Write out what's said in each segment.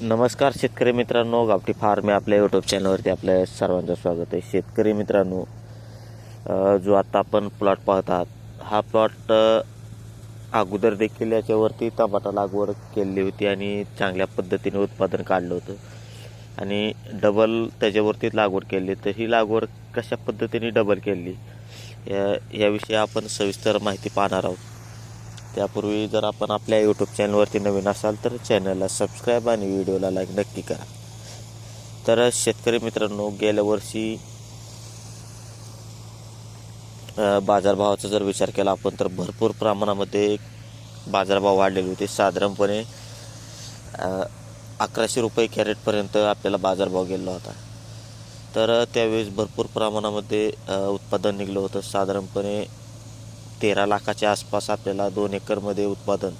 नमस्कार शेतकरी मित्रांनो गावठी फार्म या आपल्या यूट्यूब चॅनलवरती आपल्या सर्वांचं स्वागत आहे. शेतकरी मित्रांनो जो आता आपण प्लॉट पाहत आहात हा प्लॉट अगोदर देखील याच्यावरती टमाटा लागवड केलेली होती आणि चांगल्या पद्धतीने उत्पादन काढलं होतं. आणि डबल त्याच्यावरती लागवड केली. तर ही लागवड कशा पद्धतीने डबल केली? या याविषयी आपण सविस्तर माहिती पाहणार आहोत. त्यापूर्वी जर आपण आपल्या यूट्यूब चॅनलवरती नवीन असाल तर चॅनलला सबस्क्राईब आणि व्हिडिओला लाईक नक्की करा. तर शेतकरी मित्रांनो गेल्या वर्षी बाजारभावाचा जर विचार केला आपण तर भरपूर प्रमाणामध्ये बाजारभाव वाढलेले होते. साधारणपणे अकराशे रुपये कॅरेटपर्यंत आपल्याला बाजारभाव गेला होता. तर त्यावेळेस भरपूर प्रमाणामध्ये उत्पादन निघलं होतं. साधारणपणे तेरा लाखाच्या आसपास आपल्याला दोन एकरमध्ये उत्पादन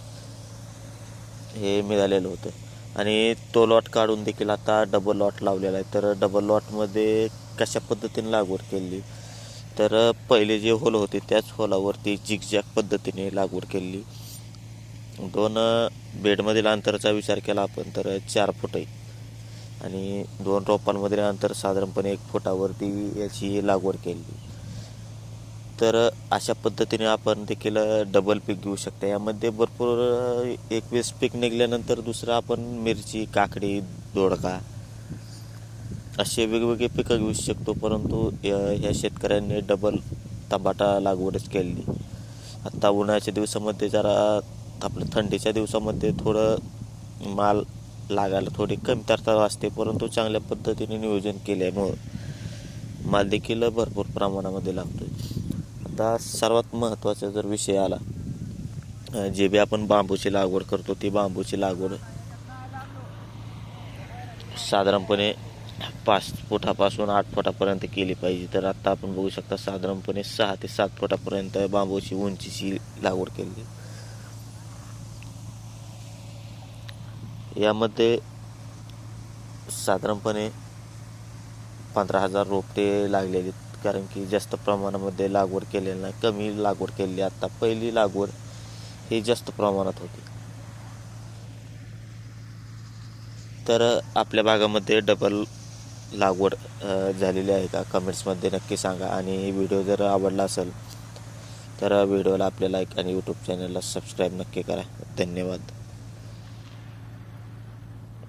हे मिळालेलं होतं. आणि तो लॉट काढून देखील आता डबल लॉट लावलेला आहे. तर डबल लॉटमध्ये कशा पद्धतीने लागवड केली? तर पहिले जे होल होते त्याच होलावरती झिगझॅग पद्धतीने लागवड केली. दोन बेडमधील अंतराचा विचार केला आपण तर चार फूट. आहे आणि दोन रोपांमधील अंतर साधारणपणे एक फुटावरती याची लागवड केली. तर अशा पद्धतीने आपण देखील डबल पीक घेऊ शकता. यामध्ये भरपूर एक पीक निघाल्यानंतर दुसरं आपण मिरची काकडी दोडका असे वेगवेगळे पिकं घेऊ शकतो. परंतु या- ह्या शेतकऱ्यांनी डबल टमाटा लागवडच केली आत्ता उन्हाळ्याच्या दिवसामध्ये जरा आपलं थंडीच्या दिवसामध्ये थोडं माल लागायला थोडी कमतरता असते. परंतु चांगल्या पद्धतीने नियोजन केल्यामुळं माल देखील भरपूर प्रमाणामध्ये लागतो आता सर्वात महत्त्वाचा जर विषय आला जे बी आपण बांबूची लागवड करतो ती बांबूची लागवड साधारणपणे पाच फुटापासून आठ फुटापर्यंत केली पाहिजे तर आता आपण बघू शकता साधारणपणे सहा ते सात फुटापर्यंत बांबूची उंचीची लागवड केली यामध्ये साधारणपणे पंधरा हजार रोपटे लागलेली आहेत. कारण की जास्त प्रमाणामध्ये लागवड केलेली नाही कमी लागवड केलेली आता. पहिली लागवड ही जास्त प्रमाणात होती. तर आपल्या भागामध्ये डबल लागवड झालेली आहे का? कमेंट्समध्ये नक्की सांगा. आणि व्हिडिओ जर आवडला असेल तर व्हिडिओला आपल्या लाईक आणि यूट्यूब चॅनलला सबस्क्राईब नक्की करा. धन्यवाद.